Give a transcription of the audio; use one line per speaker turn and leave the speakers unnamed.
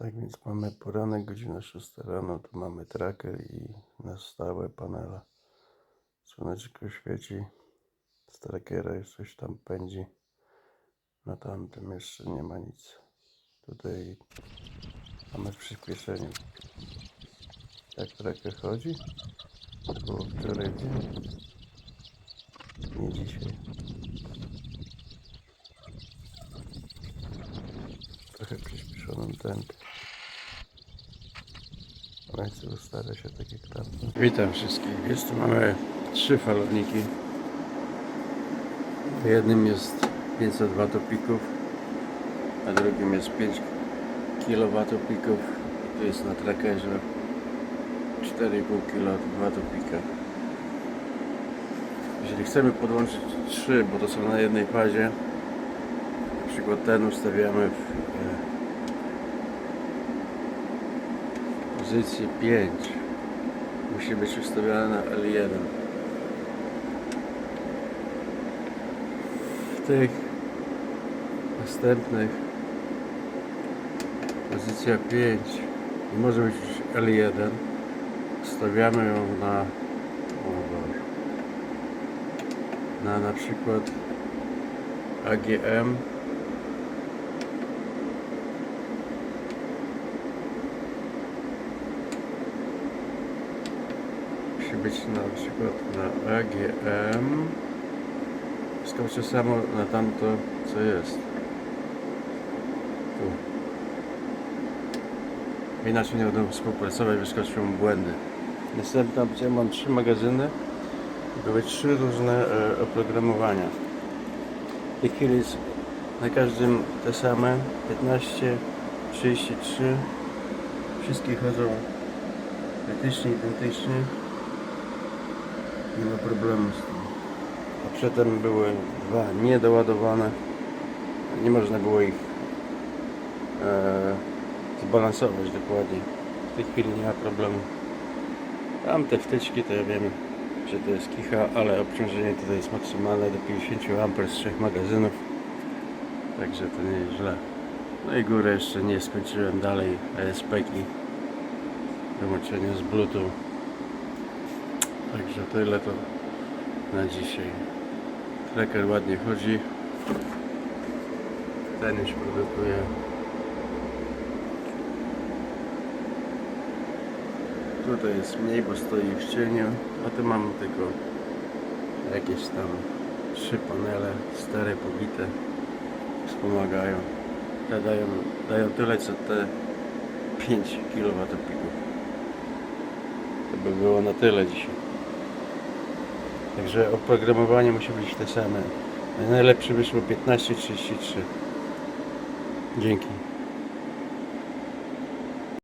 Tak więc mamy poranek, godzina 6 rano, tu mamy tracker i na stałe panele. Słoneczko świeci, z trackera już coś tam pędzi. Na tamtym jeszcze nie ma nic. Tutaj mamy w przyspieszeniu. Jak tracker chodzi? To było wczoraj dzień. Nie dzisiaj. Trochę przyspieszonym tempie. Się tak tamten. Witam wszystkich. Jest tu mamy trzy falowniki. W jednym jest 500 watopików, a drugim jest 5 kWpików. Tu jest na trackerze 4,5 kWpika. Jeżeli chcemy podłączyć trzy, bo to są na jednej fazie, na przykład ten ustawiamy w pozycję 5. Musi być ustawiony na L1. W tych następnych pozycja 5 nie może być już L1. Stawiamy ją na na na przykład AGM musi być na przykład na AGM skoczę samo na tamto co jest. Tu. Inaczej nie będą współpracować wyskoczą błędy. Następna opcja mam trzy magazyny. Były trzy różne e, oprogramowania. W tej chwili jest na każdym te same. 15 33 wszystkie chodzą praktycznie identycznie nie ma problemu z tym. A przedtem były dwa niedoładowane. Nie można było ich e, zbalansować dokładnie. W tej chwili nie ma problemu. Tam te wtyczki to ja wiem że to jest kicha, ale obciążenie tutaj jest maksymalne do 50 A z trzech magazynów. Także to nie jest źle. No i górę jeszcze nie skończyłem dalej ESP-ki do łączenia z Bluetooth Także tyle to na dzisiaj. Tracker ładnie chodzi. Ten już produkuje. Tutaj jest mniej, bo stoi w cieniu, a tu mam tylko jakieś tam trzy panele stare, pobite. Wspomagają. Te dają, dają tyle co te 5 kWp. To by było na tyle dzisiaj. Także oprogramowanie musi być te same. Najlepsze wyszło 1533. Dzięki.